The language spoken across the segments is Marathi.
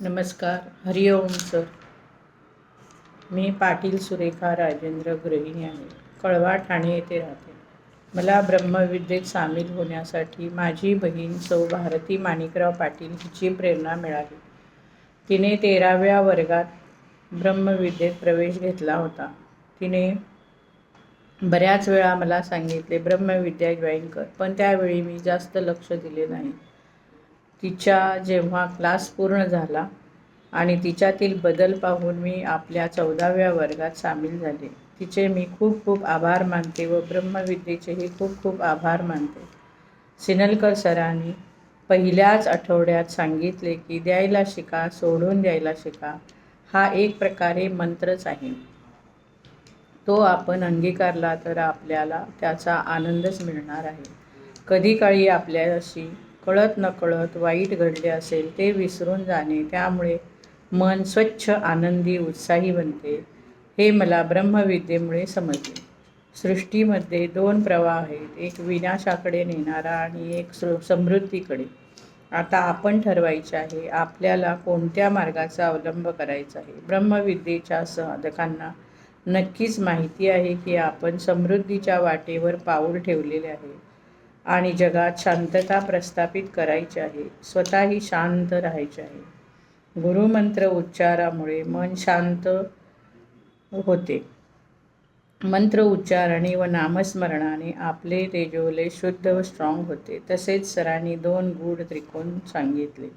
नमस्कार हरिओम सर. मी पाटील सुरेखा राजेंद्र गृहिणी आहे. कळवा ठाणे येथे राहते. मला ब्रह्मविद्येत सामील होण्यासाठी माझी बहीण सौ भारती माणिकराव पाटील हिची प्रेरणा मिळाली. तिने तेराव्या वर्गात ब्रह्मविद्येत प्रवेश घेतला होता. तिने बऱ्याच वेळा मला सांगितले ब्रह्मविद्या जॉईन कर. पण त्यावेळी मी जास्त लक्ष दिले नाही. तिच्या जेव्हा क्लास पूर्ण झाला आणि तिच्यातील बदल पाहून मी आपल्या चौदाव्या वर्गात सामील झाले. तिचे मी खूप खूप आभार मानते व ब्रह्मविद्येचेही खूप खूप आभार मानते. सिनलकर सरांनी पहिल्याच आठवड्यात सांगितले की द्यायला शिका सोडून द्यायला शिका हा एक प्रकारे मंत्रच आहे. तो आपण अंगीकारला तर आपल्याला त्याचा आनंदच मिळणार आहे. कधी काळी आपल्याशी कळत नकळत वाईट घडले असेल ते विसरून जाणे त्यामुळे मन स्वच्छ आनंदी उत्साही बनते. हे मला ब्रह्मविद्येमुळे समजले. सृष्टीमध्ये दोन प्रवाह आहेत एक विनाशाकडे नेणारा आणि एक सृ समृद्धीकडे. आता आपण ठरवायचे आहे आपल्याला कोणत्या मार्गाचा अवलंब करायचा आहे? ब्रह्मविद्येच्या साधकांना नक्कीच माहिती आहे की आपण समृद्धीच्या वाटेवर पाऊल ठेवलेले आहे. आणि जगात शांतता प्रस्थापित करायची आहे. स्वतःही शांत राहायचे आहे. गुरुमंत्र उच्चारामुळे मन शांत होते. मंत्र उच्चारणे व नामस्मरणाने आपले तेजोले शुद्ध व स्ट्रॉंग होते. तसेच सरांनी दोन गूढ त्रिकोण सांगितले.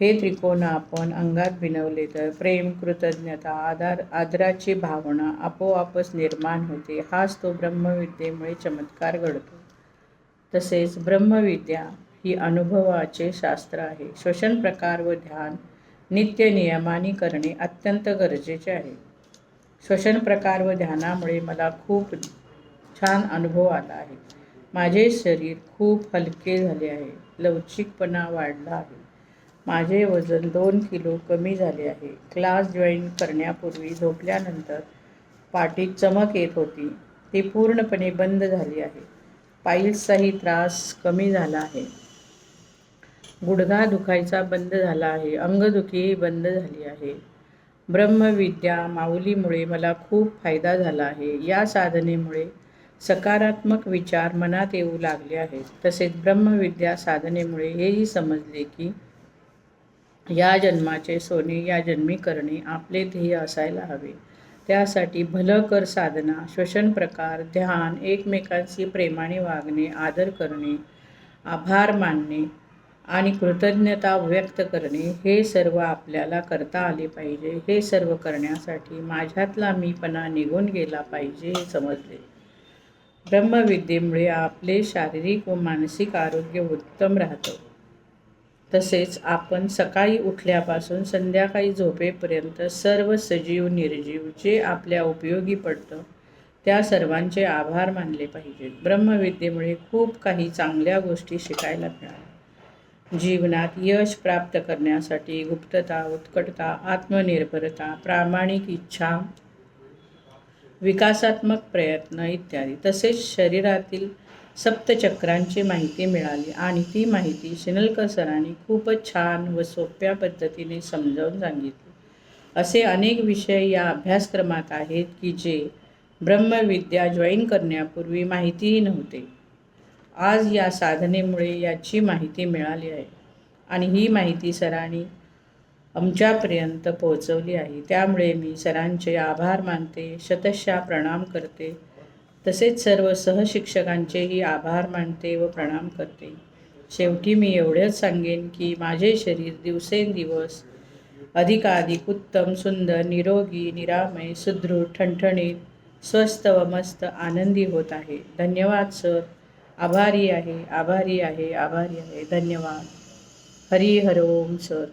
हे त्रिकोण आपण अंगात भिनवले तर प्रेम कृतज्ञता आधार आदराची भावना आपोआपच निर्माण होते. हाच तो ब्रह्मविद्येमुळे चमत्कार घडतो. तसेच ब्रह्मविद्या ही अनुभवाचे शास्त्र आहे. श्वसन प्रकार व ध्यान नित्य नियमाने करणे अत्यंत गरजेचे आहे. श्वसन प्रकार व ध्यानामुळे मला खूप छान अनुभव आला आहे. माझे शरीर खूप हलके झाले आहे. लवचिकपणा वाढला आहे. माझे वजन दोन किलो कमी झाले आहे. क्लास जॉईन करण्यापूर्वी झोपल्यानंतर पाठीत चमक येत होती. ती पूर्णपणे बंद झाली आहे. पाईल्सचाही त्रास कमी झाला आहे. गुडघा दुखायचा बंद झाला आहे. अंगदुखीही बंद झाली आहे. ब्रह्मविद्या माऊलीमुळे मला खूप फायदा झाला आहे. या साधनेमुळे सकारात्मक विचार मनात येऊ लागले आहेत. तसेच ब्रह्मविद्या साधनेमुळे हेही समजले की या जन्माचे सोने या जन्मी करणे आपले ध्येय असायला हवे. त्यासाठी भलं कर साधना श्वसन प्रकार ध्यान एकमेकांशी प्रेमाने वागणे आदर करणे आभार मानणे आणि कृतज्ञता व्यक्त करणे हे सर्व आपल्याला करता आले पाहिजे. हे सर्व करण्यासाठी माझ्यातला मीपणा निघून गेला पाहिजे हे समजले. ब्रह्मविद्येमुळे आपले शारीरिक व मानसिक आरोग्य उत्तम राहतं. तसेच आपण सकाळी उठल्यापासून संध्याकाळी झोपेपर्यंत सर्व सजीव निर्जीव जे आपल्या उपयोगी पडतं त्या सर्वांचे आभार मानले पाहिजेत. ब्रह्मविद्येमुळे खूप काही चांगल्या गोष्टी शिकायला मिळाल्या. जीवनात यश प्राप्त करण्यासाठी गुप्तता उत्कटता आत्मनिर्भरता प्रामाणिक इच्छा विकासात्मक प्रयत्न इत्यादी तसेच शरीरातील सप्तचक्रांची माहिती मिळाली आणि ती माहिती शिनलकर सरांनी खूपच छान व सोप्या पद्धतीने समजावून सांगितली. असे अनेक विषय या अभ्यासक्रमात आहेत की जे ब्रह्मविद्या जॉईन करण्यापूर्वी माहितीही नव्हते. आज या साधनेमुळे याची माहिती मिळाली आहे आणि ही माहिती सरांनी आमच्यापर्यंत पोहोचवली आहे. त्यामुळे मी सरांचे आभार मानते शतशः प्रणाम करते तसेच सर्व सहशिक्षकांचेही आभार मानते व प्रणाम करते. शेवटी मी एवढंच सांगेन की माझे शरीर दिवसेंदिवस अधिकाधिक उत्तम सुंदर निरोगी निरामय सुदृढ ठणठणीत स्वस्त व मस्त आनंदी होत आहे. धन्यवाद सर. आभारी आहे आभारी आहे आभारी आहे. धन्यवाद. हरी हरोम सर.